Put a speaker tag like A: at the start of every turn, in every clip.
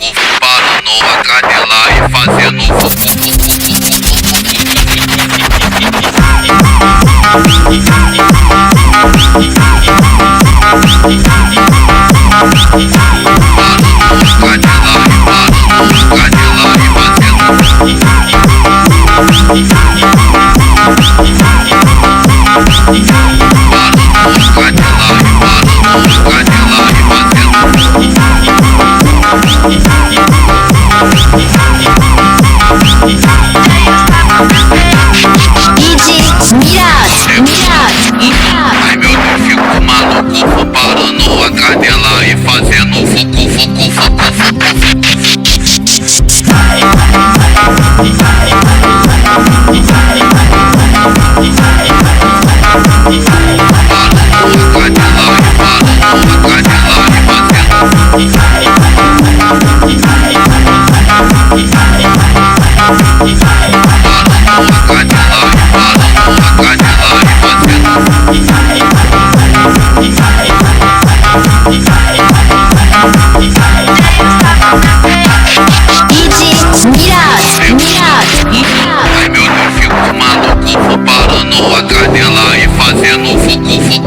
A: money. dando a canela e fazendo fogo.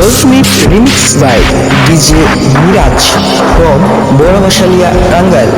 B: লোকমিট remix by DJ Miraj from বড়বাসালিয়া Tangail